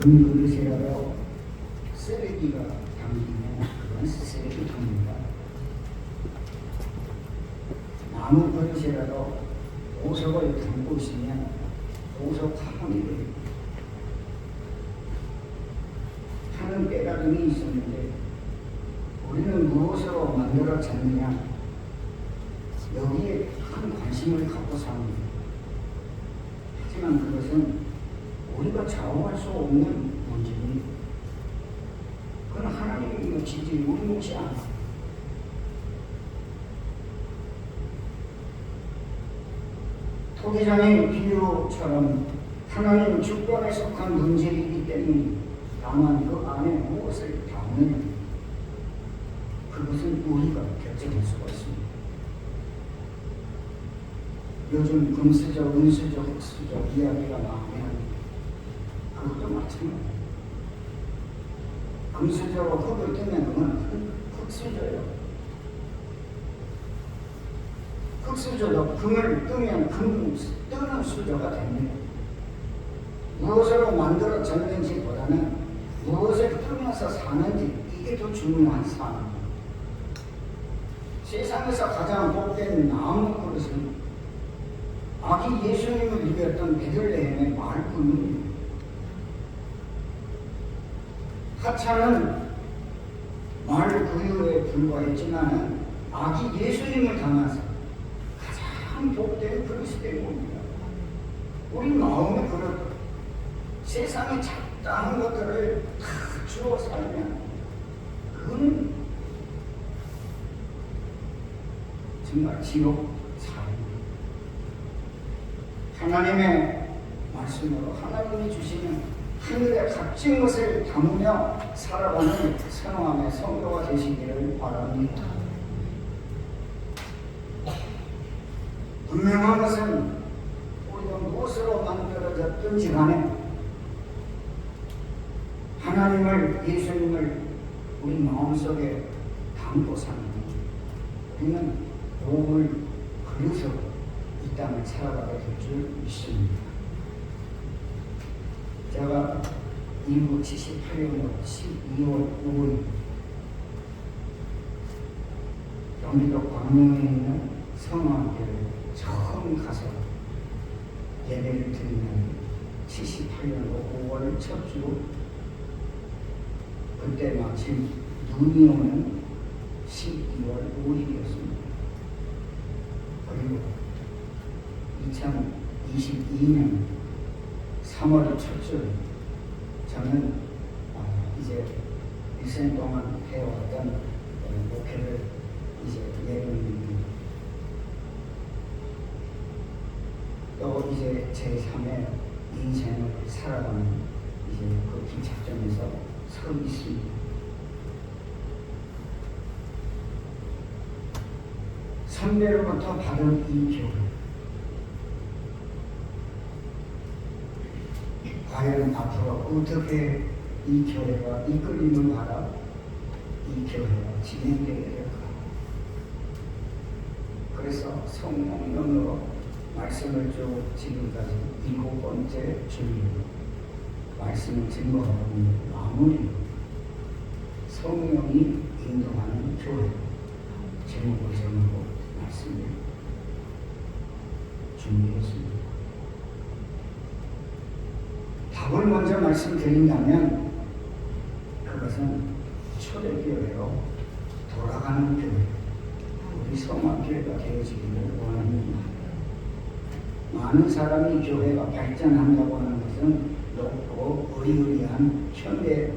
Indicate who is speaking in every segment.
Speaker 1: 금 그릇이라도 쓰레기가 담기면 그건 쓰레기 통입니다. 나무 그릇이라도 보석을 담고 있으면 보석 화분이 됩니다. 하는 깨달음이 있었는데 우리는 무엇으로 만들어졌느냐 여기에 큰 관심을 갖고 삽니다. 하지만 그것은 우리가 좌우할 수 없는 문제입니다. 그건 하나님의 몫이지 우리 몫이 아니야. 토기장의 비유처럼 하나님 주권에 속한 문제이기 때문에 다만 그 안에 무엇을 담느냐 그것은 우리가 결정할 수가 있습니다. 요즘 금수저, 은수저, 흑수저 이야기가 나오면 그것도 마찬가지예요. 금수저로 흙을 뜨면 그건 흑수저예요. 흑수저도 금을 뜨면 금 뜨는 수저가 됩니다. 무엇으로 만들어졌는지보다는 무엇을 뜨면서 사는지 이게 더 중요한 삶입니다. 세상에서 가장 복된 나무 그릇은 아기 예수님을 이겼던 베들레헴의 말꾼입니다. 하찮은 말구유에 불과했지만은 아기 예수님을 담아서 가장 복된 겁니다. 우리 마음의 그릇, 세상의 잡다한 것들을 다 주어 살면 그건 정말 지옥 삶입니다. 하나님의 말씀으로 하나님이 주시는 하늘의 값진 것을 담으며 살아가는 선함의 성도가 되시기를 바랍니다. 분명한 것은 우리가 무엇으로 만들어졌든지 간에 하나님을 예수님을 우리 마음속에 담고 사는 우리는 몸을 그려서 이 땅을 살아가게 될 줄 믿습니다. 제가 1978년 12월 5일 경기도 광명에 있는 성화교회 처음 가서 예배를 드리는 78년도 5월 첫 주 그때 마침 눈이 오는 12월 5일이었습니다. 그리고 2022년 3월 첫주 저는 어, 이제 일생 동안 해왔던 어, 목회를 이제 예비입니다. 또 이제 제3의 인생을 살아가는 이제 그 기착점에서 서 있습니다. 선배로부터 받은 이 교훈 과연 앞으로 어떻게 이 교회가 이끌림을 받아 이 교회가 진행되게 될까? 그래서 성령으로 말씀을 쭉 지금까지 일곱 번째 주일로 말씀을 증거하고 있는 마무리 성령이 인도하는 교회 제목을 정하고 말씀을 준비했습니다. 답을 먼저 말씀드린다면 그것은 초대교회로 돌아가는 교회, 우리 성화교회가 되어지기를 원합니다. 많은 사람이 교회가 발전한다고 하는 것은 높고 의의리한 현대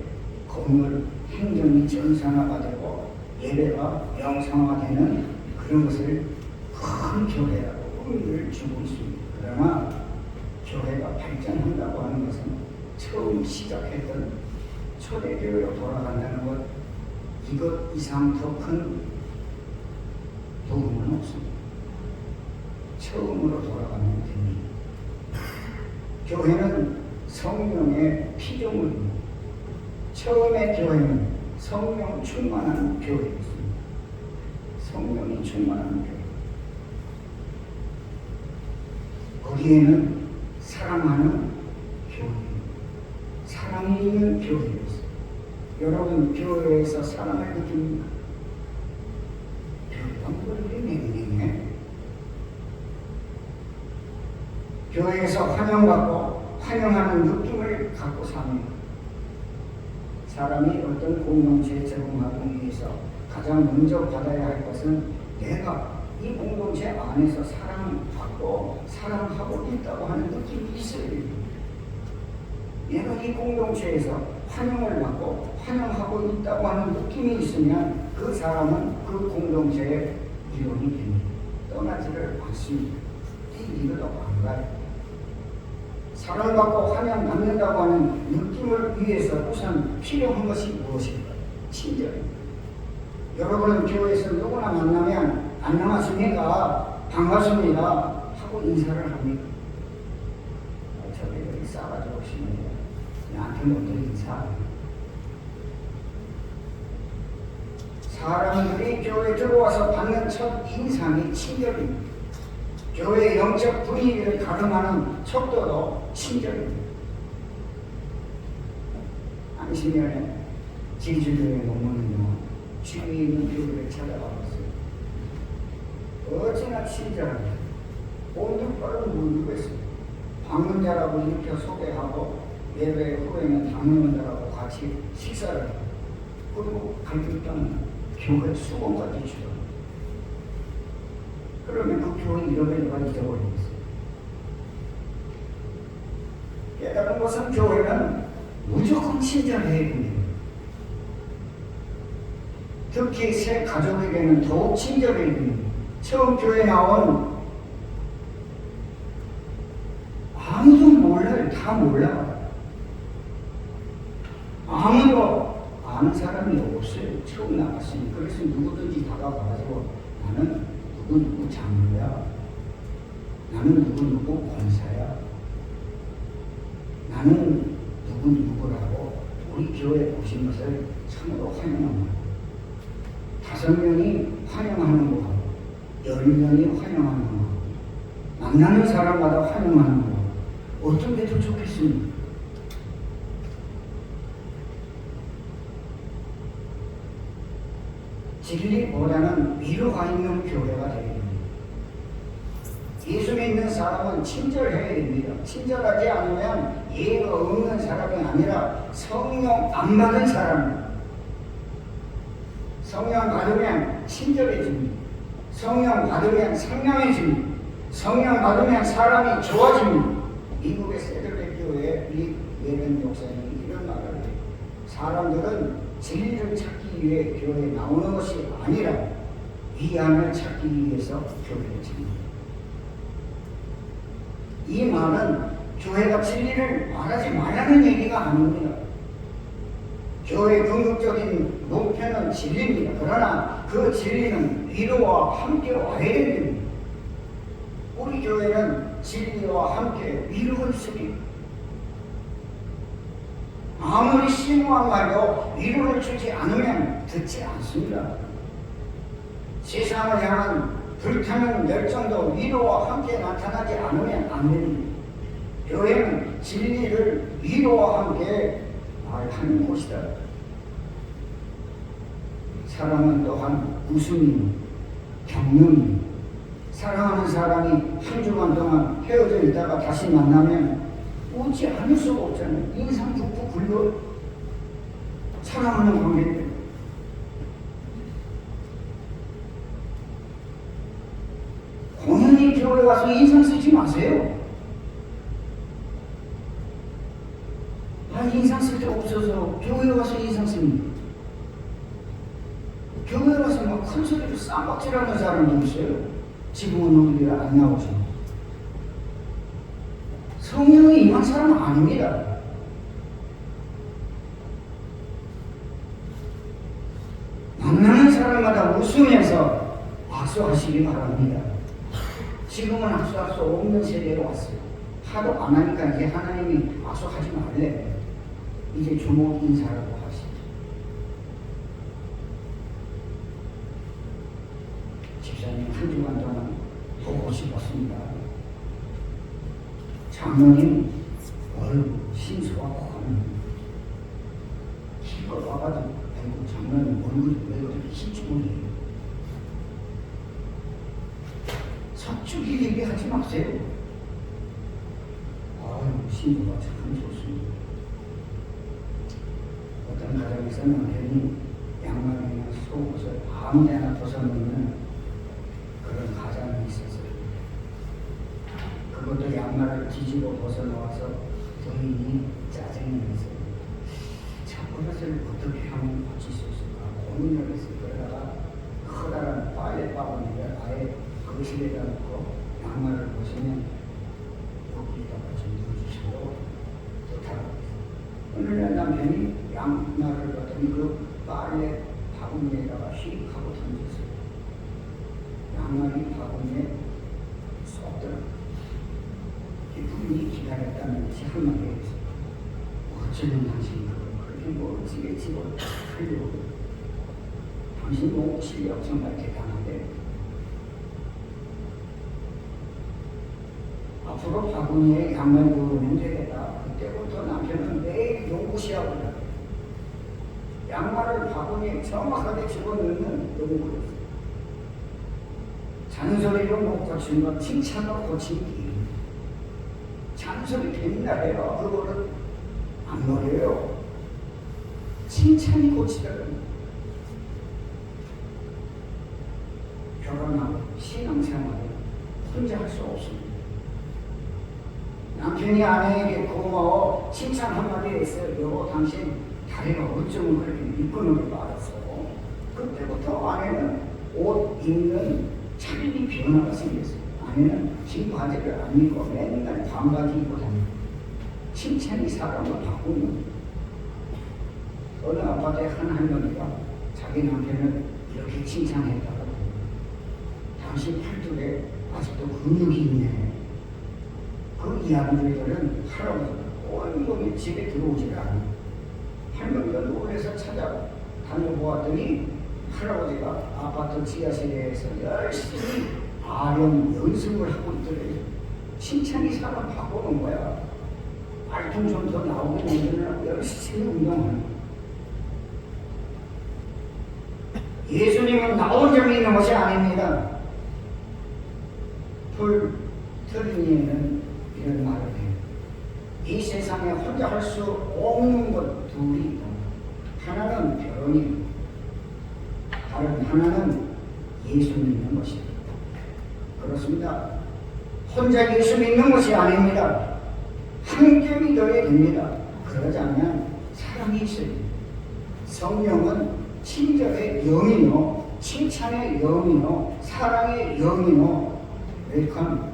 Speaker 1: 건물 행정이 정상화가 되고 예배가 명상화되는 그런 것을 큰 교회라고 의미를 주고 있습니다. 그러나 교회가 발전한다고 하는 것은 처음 시작했던 초대교회로 돌아간다는 것 이것 이상 더큰 도움은 없습니다. 처음으로 돌아가면 됩니다. 교회는 성령의 피조물입니다. 처음의 교회는 성령 충만한 교회였습니다. 성령이 충만한 교회. 거기에는 사랑하는 교회, 사랑이 있는 교회였어요. 여러분 교회에서 사랑을 느낍니까? 교회가 뭘 냉랭해? 교회에서 환영받고 환영하는 느낌을 갖고 삽니다. 사람이 어떤 공동체에 적응하기 위해서 가장 먼저 받아야 할 것은 내가 이 공동체 안에서 사랑받고 사랑하고 있다고 하는 느낌이 있어야. 내가 이 공동체에서 환영을 받고 환영하고 있다고 하는 느낌이 있으면 그 사람은 그 공동체의 일원이 됩니다. 떠나지를 않습니다. 뛰기도 안 가요. 사랑받고 환영 받는다고 하는 느낌을 위해서 우선 필요한 것이 무엇일까요? 친절입니다. 여러분은 교회에서 누구나 만나면 안녕하십니까? 반갑습니다. 하고 인사를 합니다. 아, 저기 여기 싸가지고 오시는데 나한테는 어떻게 인사해요? 사람들이 교회 들어와서 받는 첫 인상이 친절입니다. 교회의 영적 분위기를 가름하는 척도도 친절입니다. 안심년에 지주교회 논문은요, 주위에 있는 교회를 찾아가봤어요. 어찌나 친절합니다. 온통 빠른 있어요. 방문자라고 이렇게 소개하고 예배 후에는 방문자라고 같이 식사를 하고 그리고 갈등병 교회 수건까지 주고 그러면 그 교회 이름을 누가 잊어버리겠어요. 깨달은 것은 교회는 무조건 친절해야 됩니다. 특히 새 가족에게는 더욱 친절해야 됩니다. 처음 교회 나온 아무도 몰라요. 다 몰라. 아무도 아는 사람이 없어요. 처음 나갔으니. 그래서 누구든지 다가가가지고 나는 누구누구 장로야. 나는 누구누구 권사야. 나는 누구 누구라고 우리 교회 오신 것을 참으로 환영합니다. 다섯 명이 환영하는 거, 열 명이 환영하는 거, 만나는 사람마다 환영하는 거, 어떤 게 더 좋겠습니까? 진리보다는 위로가 있는 교회가 됩니다. 예수 믿는 사람은 친절해야 됩니다. 친절하지 않으면 예가 없는 사람이 아니라 성령 안 받은 사람입니다. 성령 받으면 친절해집니다. 성령 받으면 상냥해집니다. 성령 받으면 사람이 좋아집니다. 미국의 세들레 교회 리 예련 목사님이 이런 말을 해요. 사람들은 진리를 찾기 위해 교회에 나오는 것이 아니라 위안을 찾기 위해서 교회에 칩니다. 이 말은 교회가 진리를 말하지 말라는 얘기가 아닙니다. 교회의 궁극적인 목표는 진리입니다. 그러나 그 진리는 위로와 함께 와야 됩니다. 우리 교회는 진리와 함께 위로가 있습니다. 아무리 심오한 말도 위로를 주지 않으면 듣지 않습니다. 세상을 향한 불타는 열정도 위로와 함께 나타나지 않으면 안 됩니다. 교회는 진리를 위로와 함께 말하는 곳이다. 사랑은 또한 웃음이 경륜이 사랑하는 사람이 한 주간 동안 헤어져 있다가 다시 만나면 웃지 않을 수가 없잖아요. 인상 푹푹 굴려 사랑하는 관계인데 교회 가서 인상 쓰지 마세요. 아, 인상 쓸 데 없어서 교회 가서 인상 씁니다. 교회 가서 막 큰 소리로 쌈박질하는 사람도 있어요. 지금은 우리가 안 나오죠. 성령이 임한 사람은 아닙니다. 만나는 사람마다 웃으면서 악수하시기 바랍니다. 지금은 악수할 수 없는 세대로 왔어요. 하도 안 하니까 이제 하나님이 악수하지 말래. 이제 주목 인사라고 하시죠. 집사님 한 주간 동안 보고 싶었습니다. 장로님 얼굴 신수하고 하는 집어 와가지고 아이고 장모님 얼굴이 왜 그렇게 희죽거려요 서축이 얘기하지 마세요 아유 신부가 참 좋습니다 가정에서는 남편이 양말이나 속옷을 아무 데나 벗어놓는 그런 가정이 있었어요. 그것도 양말을 뒤집어 벗어놓아서 부인이 짜증이 났어요. 저것을 어떻게 하면 고칠 수 있을까? 고민을 했어요. 그러다가 커다란 빨래 바구니를 아예 거실에다 놓고 양말을 보시면 여기다가 좀 넣어주시고 좋다고 어느 날 남편이 양말을 봤더니 그 빨래 바구니에다가 휙 하고 던졌어요 양말이 바구니에 쏙 들어갔어요 부인이 했어요. 어쩌면 그걸 그렇게 멋지게 집어하려고 당신 목 실력 정말 대단한데 앞으로 바구니에 양말 넣으면 되겠다. 그때부터 남편은 매일 연구시하고 그래요. 양말을 바구니에 정확하게 집어넣는 연구였어요. 잔소리로 못 고친 건 칭찬으로 고치 기 잔소리 된다 해요. 그거를 안 노려요. 칭찬이 고치더라고요. 결혼하고 신앙생활을 혼자 할 수 없습니다. 남편이 아내에게 고마워 칭찬 한마디 했어요. 여보 당신 다리가 어쩌면 그렇게 미끄러게 말았어. 그때부터 아내는 옷 입는 차림이 변화가 생겼어요. 아내는 긴 바지를 안 입고 맨날 반바지 입고 다니고. 칭찬이 사람을 바꾸는 어느 아파트에 한 할머니가 자기 남편을 이렇게 칭찬했다고 당신 팔뚝에 아직도 근육이 있네. 그 이야기를 들은 할아버지가 온몸이 집에 들어오지를 않아 할머니가 놀래서 찾아 다녀보았더니 할아버지가 아파트 지하실에서 열심히 아령 연습을 하고 있더래요. 칭찬이 사람 바꾸는 거야. 말좀 좀 더 나오게 만들면 열심히 운동하는 거야. 예수님은 나온 점이 있는 것이 아닙니다. 풀, 트리니에는 이런 말을 해요. 이 세상에 혼자 할 수 없는 것 둘이 있다. 하나는 결혼이고, 다른 하나는 예수 믿는 것이다. 그렇습니다. 혼자 예수 믿는 것이 아닙니다. 함께 믿어야 됩니다. 그러지 않으면 사랑이 있어요. 성령은 친절의 영이요, 칭찬의 영이요, 사랑의 영이요, 웰컴.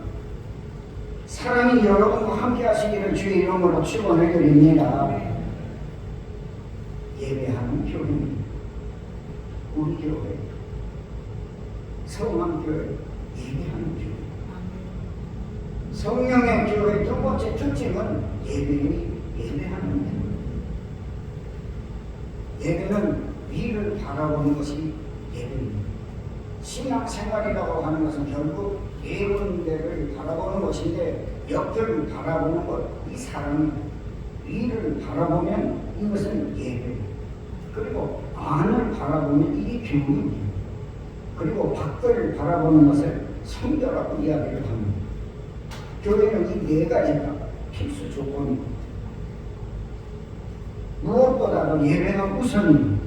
Speaker 1: 사랑이 여러분과 함께 하시기를 주의 이름으로 축원해 드립니다. 예배하는 교회입니다. 우리 교회, 성황교회, 예배하는 교회. 성령의 교회 두 번째 특징은 예배니 예배하는 것. 예배는 위를 바라보는 것이 예배입니다. 신앙생활이라고 하는 것은 결국 네 군데를 바라보는 것인데 옆을 바라보는 것, 이 사람이 위를 바라보면 이것은 예배. 그리고 안을 바라보면 이게 교육입니다. 그리고 밖을 바라보는 것을 성결하고 이야기를 합니다. 교회는 이 네 가지가 필수 조건입니다. 무엇보다도 예배가 우선입니다.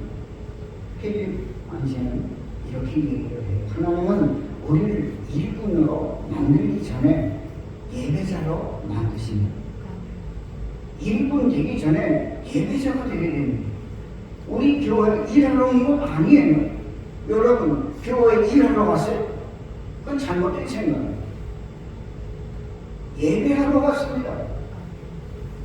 Speaker 1: 필립 안시는 이렇게 얘기를 해요. 하나님은 우리를 일꾼으로 만들기 전에 예배자로 만드십니다. 일꾼 되기 전에 예배자가 되게 됩니다. 우리 교회 일하러 온건 아니에요. 여러분, 교회 일하러 왔어요? 그건 잘못된 생각이에요. 예배하러 왔습니다.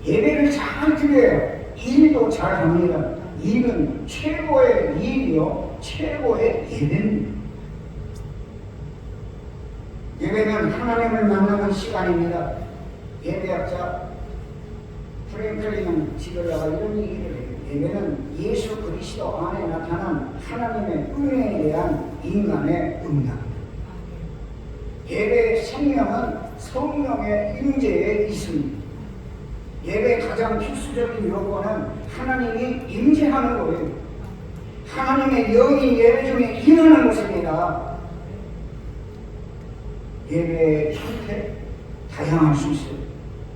Speaker 1: 예배를 잘 드려요. 일도 잘 합니다. 일은 최고의 일이요. 최고의 예배입니다. 예배는 하나님을 만나는 시간입니다. 예배학자 프랭클린은 지글라가 이런 얘기를 해요. 예배는 예수 그리스도 안에 나타난 하나님의 은혜에 대한 인간의 응답입니다. 예배의 생명은 성령의 임재에 있습니다. 예배의 가장 필수적인 요건은 하나님이 임재하는 거예요. 하나님의 영이 예배 중에 임하는 것입니다. 예배의 형태 다양할 수 있어요.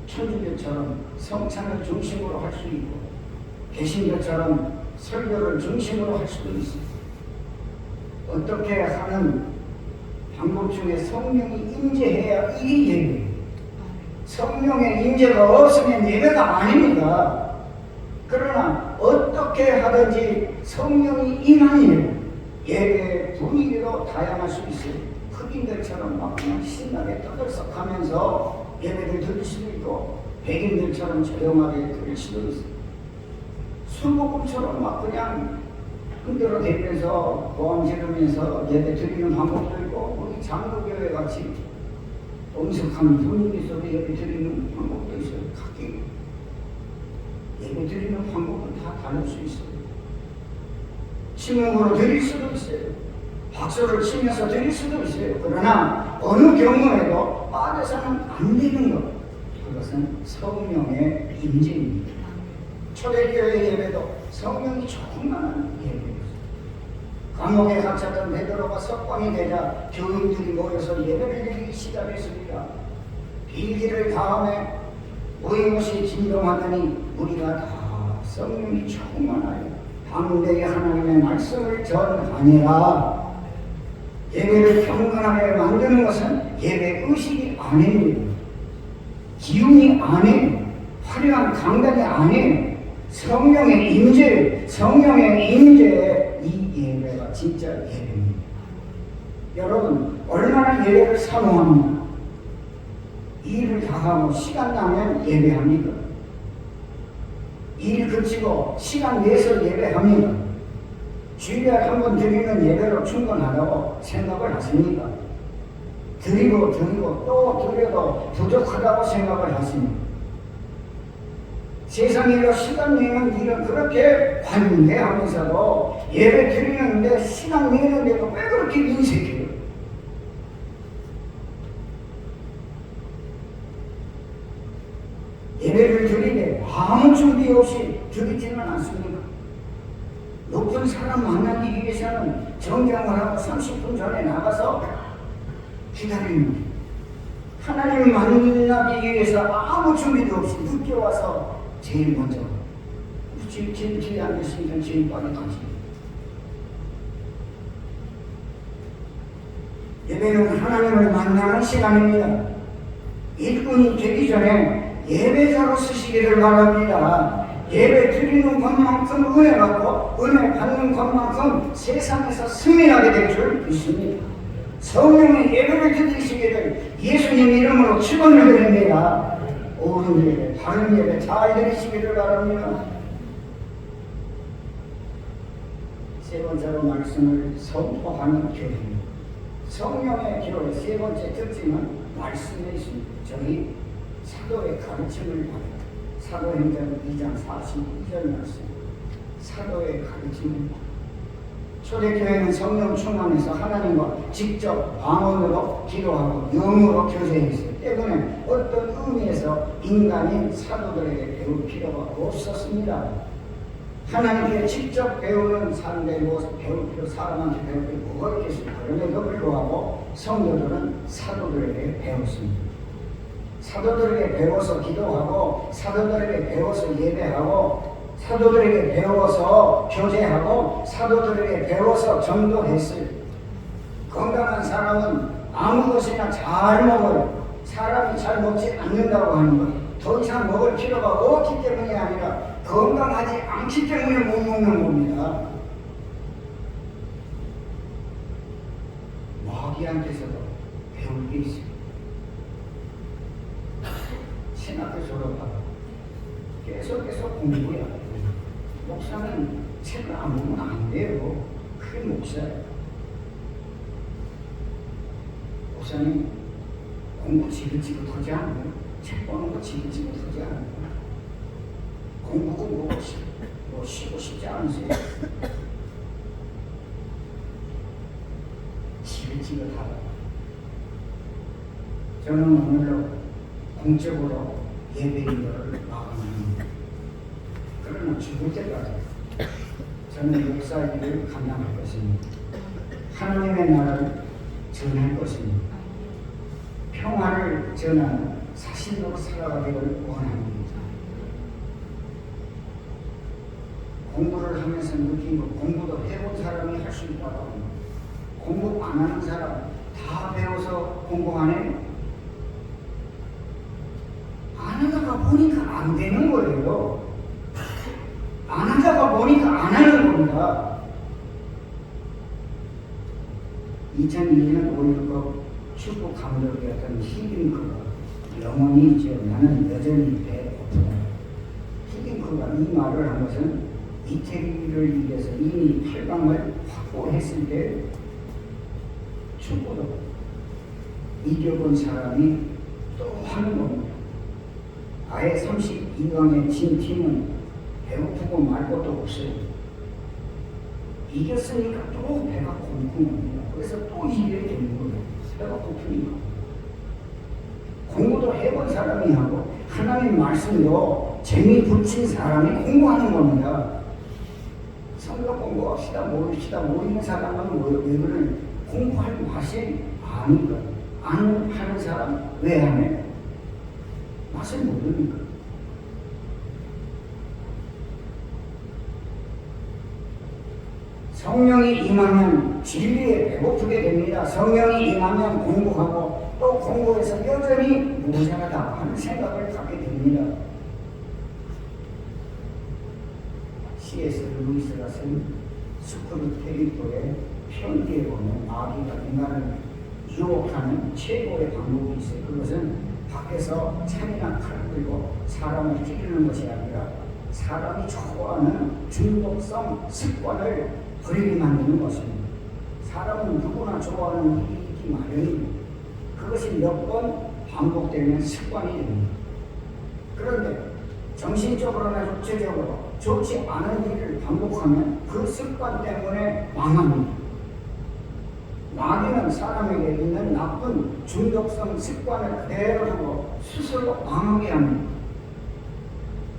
Speaker 1: 천주교처럼 성찬을 중심으로 할 수 있고 개신교처럼 설교를 중심으로 할 수도 있어요. 어떻게 하는 방법 중에 성령이 임재해야 이게 예배예요. 성령의 임재가 없으면 예배가 아닙니다. 그러나 어떻게 하든지 성령이 임하니 예배의 분위기도 다양할 수 있어요. 흑인들처럼 막 그냥 신나게 떠들썩하면서 예배를 드릴 수도 있고 백인들처럼 조용하게 드릴 수도 있어요. 술먹음처럼 막 그냥 흔들어 대면서 보험 지르면서 예배 드리는 방법도 있고 우리 장로교회 같이 엄숙한 분위기 속에 예배 드리는 방법도 있어요. 각기 예배 드리는 방법은 다 다를 수 있어요. 침묵으로 드릴 수도 있어요. 박수를 치면서 드릴 수도 있어요. 그러나 어느 경우에도 빠져서는 안 되는 것. 그것은 성령의 임재입니다. 초대교회 예배도 성령이 조금만 예배였어요. 감옥에 갇혔던 베드로가 석방이 되자 교인들이 모여서 예배를 드리기 시작했습니다. 빌기를 다음에 모인 것이 진동하더니 우리가 다 성령이 충만하여 담대히 하나님의 말씀을 전하니라 예배를 경건하게 만드는 것은 예배 의식이 아닙니다. 기운이 아니에요. 화려한 강단이 아니에요. 성령의 임재, 성령의 예배가 진짜 예배입니다. 여러분, 얼마나 예배를 사모합니까? 일을 다 하고 시간 나면 예배합니다. 일 그치고 시간 내서 예배합니다. 주일에 한 번 드리는 예배로 충분하다고 생각을 하십니까? 드리고 드리고 또 드려도 부족하다고 생각을 하십니까? 시간 내는 일은 그렇게 관대하면서도 예배 드리는데 시간 내는데도 왜 그렇게 인색해요? 예배를 드리되 아무 준비 없이 드리지는 않습니다. 높은 사람 만나기 위해서는 정장을 하고 30분 전에 나가서 기다립니다. 하나님을 만나기 위해서 아무 준비도 없이 늦게 와서 제일 먼저 제일 제일 뒤에 앉았으니까 제일 가지. 예배는 하나님을 만나는 시간입니다. 일꾼이 되기 전에 예배자로 쓰시기를 바랍니다. 예배 드리는 것만큼 은혜 받고 은혜 받는 것만큼 세상에서 승리하게 될 줄 믿습니다. 성령의 예배를 드리시기를 예수님 이름으로 축원을 드립니다. 옳은 예배, 바른 예배 잘 드리시기를 바랍니다. 세 번째로 말씀을 선포하는 교회입니다. 성령의 교회 세 번째 특징은 있습니다. 저희 사도의 가르침을 받아요. 사도행전 2장 42절 말씀. 사도의 가르침을 받아요. 초대교회는 성령 충만해서 하나님과 직접 방언으로 기도하고 영으로 교제했어요. 때문에 어떤 의미에서 인간인 사도들에게 배울 필요가 없었습니다. 하나님께 직접 배우는 사람들이 뭐 배울 필요, 사람한테 배울 필요 뭐가 있겠습니까? 그럼에도 불구하고 성도들은 사도들에게 배웠습니다. 사도들에게 배워서 기도하고 사도들에게 배워서 예배하고 사도들에게 배워서 교제하고 사도들에게 배워서 전도했어요. 건강한 사람은 아무 것이나 잘 먹어요. 사람이 잘 먹지 않는다고 하는 것. 더 이상 먹을 필요가 없기 때문이 아니라 건강하지 않기 때문에 못 먹는 겁니다. 마귀한테서도 배울 게 있어요. 신학교 졸업하고 계속해서 공부해야 돼요. 목사는 책을 안 보면 안 돼요. 그게 목사예요. 목사님 공부 지긋지긋하지 않아요. 책 보는 거 지긋지긋하지. 공부고 뭐, 쉬, 뭐 쉬고 싶지 않으세요? 지긋지긋하다. 저는 오늘로 공적으로 예배인들을 마감합니다. 죽을 때까지 저는 목사 일을 감당할 것입니다. 하나님의 나라를 전할 것입니다. 평화를 전하는 사실로 살아가기를 원합니다. 공부를 하면서 느낀 거, 공부도 해본 사람이 할 수 있다고 합니다. 공부 안 하는 사람 다 배워서 공부하네? 안 하다가 보니까 안 되는 거예요. 안 하다가 보니까 안 하는 겁니다. 2001년 5.16 축구 감독이 어떤 히딩크가 영원히 이제 나는 여전히 배고프다. 히딩크가 이 말을 한 것은 이태리를 위해서 이미 팔강을 확보했을 때 축구도 이겨본 사람이 또 하는 겁니다. 아예 32강에 진 팀은 배고프고 말 것도 없어요. 이겼으니까 또 배가 고픈겁니다. 그래서 또 이겨야 되는 거예요. 배가 고프니까. 공부도 해본 사람이 하고 하나님 말씀도 재미 붙인 사람이 공부하는 겁니다. 성경 공부합시다 모릅시다 모르는 왜 그래 공부할 맛이 아니까 안 하는 사람 왜 하네? 맛을 모르니까. 성령이 임하면 진리에 배고프게 됩니다. 성령이 임하면 공부하고 또 공부해서 여전히 모자라다 하는 생각을 갖게 됩니다. C.S. 루이스가 쓴 스크루 테리토의 편지에 보면 마귀가 인간을 유혹하는 최고의 방법이 있어요. 그것은 밖에서 창이나 칼을 들고 사람을 찌르는 것이 아니라 사람이 좋아하는 중독성 습관을 버리게 만드는 것입니다. 사람은 누구나 좋아하는 일이 있기 마련입니다. 그것이 몇 번 반복되면 습관이 됩니다. 그런데 정신적으로나 육체적으로 좋지 않은 일을 반복하면 그 습관 때문에 망합니다. 마귀는 사람에게 있는 나쁜 중독성 습관을 그대로 두고 스스로 망하게 합니다.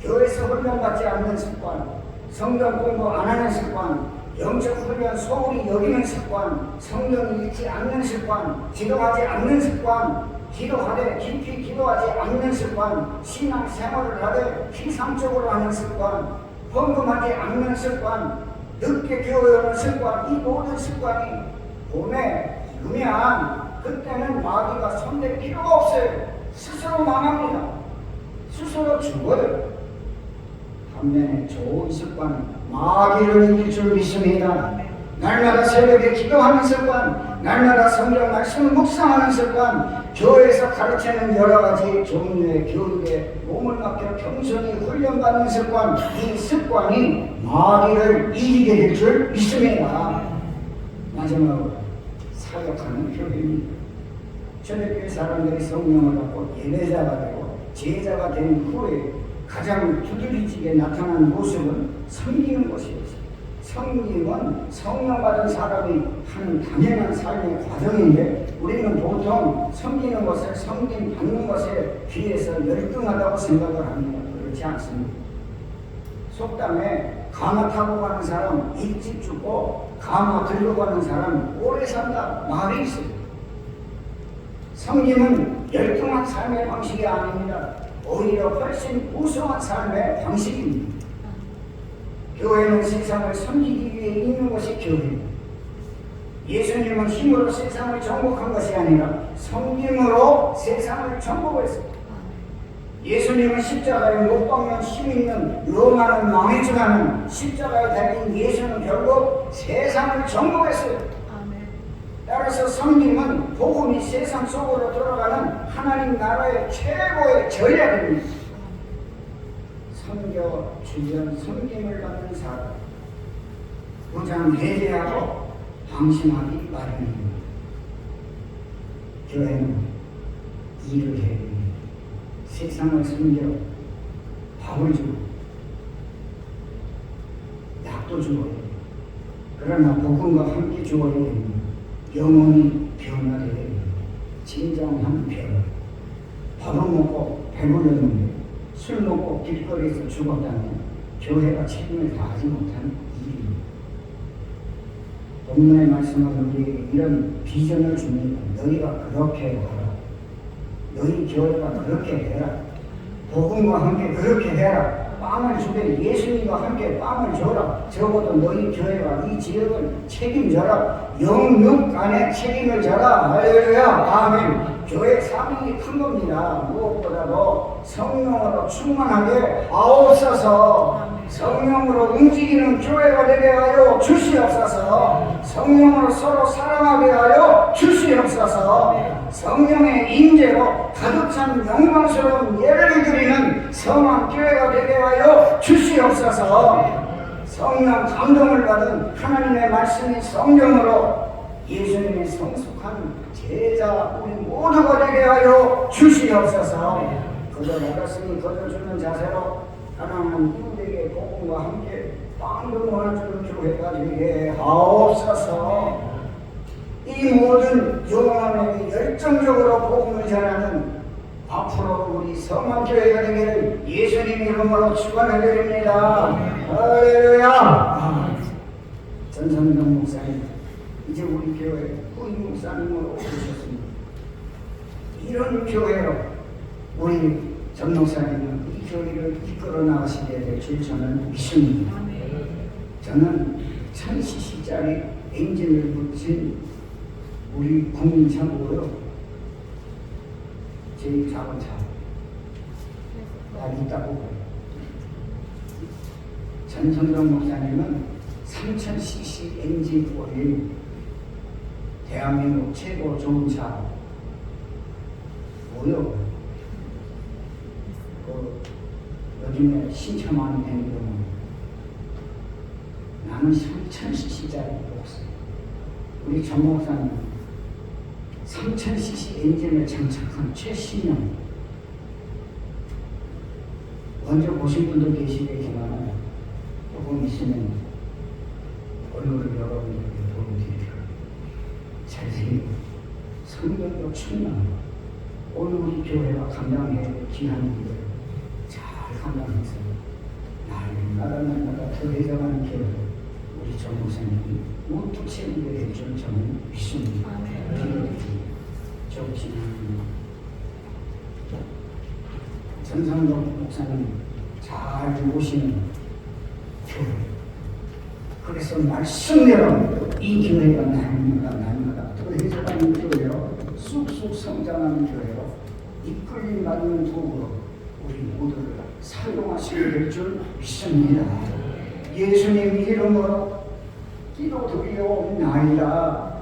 Speaker 1: 교회에서 훈련받지 않는 습관, 성경 공부 안 하는 습관, 영적 훈련 소홀히 여기는 습관, 성경 읽지 않는 습관, 기도하지 않는 습관, 기도하되 깊이 기도하지 않는 습관, 신앙 생활을 하되 피상적으로 하는 습관, 헌금하지 않는 습관, 늦게 교회 오는 습관, 이 모든 습관이 봄에 익으면 그때는 마귀가 손댈 필요가 없어요. 스스로 망합니다. 스스로 죽어요. 반면에 좋은 습관은 마귀를 이길 줄 믿습니다. 날마다 새벽에 기도하는 습관, 날마다 성경 말씀을 묵상하는 습관, 교회에서 가르치는 여러 가지 종류의 교육에 몸을 맡겨 평소에 훈련받는 습관, 이 습관이 마귀를 이기게 될 줄 믿습니다. 마지막으로 사역하는 교회입니다. 초대교회 사람들이 성령을 받고 예배자가 되고 제자가 된 후에 가장 두드러지게 나타나는 모습은 섬기는 것이었어요. 성님은 성령 받은 사람이 하는 당연한 삶의 과정인데 우리는 보통 섬기는 것을 섬김 받는 것에 비해서 열등하다고 생각을 합니다. 그렇지 않습니다. 속담에 가마 타고 가는 사람 일찍 죽고 가마 들고 가는 사람 오래 산다 말이 있어요. 성김은 열등한 삶의 방식이 아닙니다. 오히려 훨씬 우수한 삶의 방식입니다. 교회는 세상을 섬기기 위해 있는 것이 교회입니다. 예수님은 힘으로 세상을 정복한 것이 아니라 성김으로 세상을 정복했습니다. 예수님은 십자가에 못 박는 힘 있는 로마는 망해지만은 십자가에 달린 예수는 결국 세상을 정복했어요. 따라서 성님은 복음이 세상 속으로 들어가는 하나님 나라의 최고의 전략입니다. 성교, 주전, 성김을 받는 사람, 부장 해제하고 방심하기 마련입니다. 교회는 일을 해야 됩니다. 세상을 섬겨 밥을 주고 약도 됩니다. 그러나 복음과 함께 주어야 됩니다. 변화되어야 됩니다. 진정한 변화. 밥을 먹고 배불렀는데 술 먹고 길거리에서 죽었다면 교회가 책임을 다하지 못한 일입니다. 본문의 말씀은 우리에게 이런 비전을 줍니다. 너희가 그렇게 하라. 너희 교회가 그렇게 해라. 복음과 함께 그렇게 해라. 빵을 주되 예수님과 함께 빵을 줘라. 적어도 너희 교회가 이 지역을 책임져라. 영육 안에 책임을 져라. 할렐루야. 아멘. 교회 사명이 큰 겁니다. 무엇보다도 성령으로 충만하게 아옵소서. 성령으로 움직이는 교회가 되게 하여 주시옵소서. 성령으로 서로 사랑하게 하여 주시옵소서. 성령의 임재로 가득 찬 영광스러운 예배를 드리는 성한 교회가 되게 하여 주시옵소서. 성령 감동을 받은 하나님의 말씀이 성령으로 예수님의 성숙한 제자 우리 모두가 되게 하여 주시옵소서. 그저 받았으니 거저 주는 자세로 하나님 복음과 함께 모아주는 교회가 되게 하옵소서. 이 모든 영혼에게 열정적으로 복음을 전하는 앞으로 우리 성만교회가 되기를 예수님 이름으로 축원해드립니다. 할렐루야. 전성동 목사님 이제 우리 교회 후임 목사님으로 오셨습니다. 이런 교회로 우리 전 목사님은 이 교회를 이끌어 나가시게 될줄 저는 믿습니다. 저는 1000cc짜리 엔진을 붙인 우리 국민차고요. 제일 작은 차. 딱 있다고 봐요. 전성동 목사님은 3000cc 엔진 오일 대한민국 최고 좋은 차 뭐요? 그 요즘에 신청하는 행동 나는 3000cc짜리 없어요. 우리 전 목사님 3000cc 엔진을 장착한 최신형 먼저 보신 분도 계시겠지만 조금 있으면 얼굴을 여러분들께 보여드릴게요. 잘생기고 성경도 충만 오늘 우리 교회가 감당해야 될 귀한 일을 잘 감당해서 날마다 날마다 더 해져가는 교회 우리 전 목사님이 모두 채우게 될줄 저는 믿습니다. 좋지만 전상동 목사님 잘 모시는 교회. 그래서 말씀대로 이 교회가 날마다 날마다 더 해져가는 교회로 쑥쑥 성장하는 교회로 이끌림 받는 도구로 우리 모두를 사용하시게 될 줄 믿습니다. 예수님 이름으로 기도 드리옵나이다.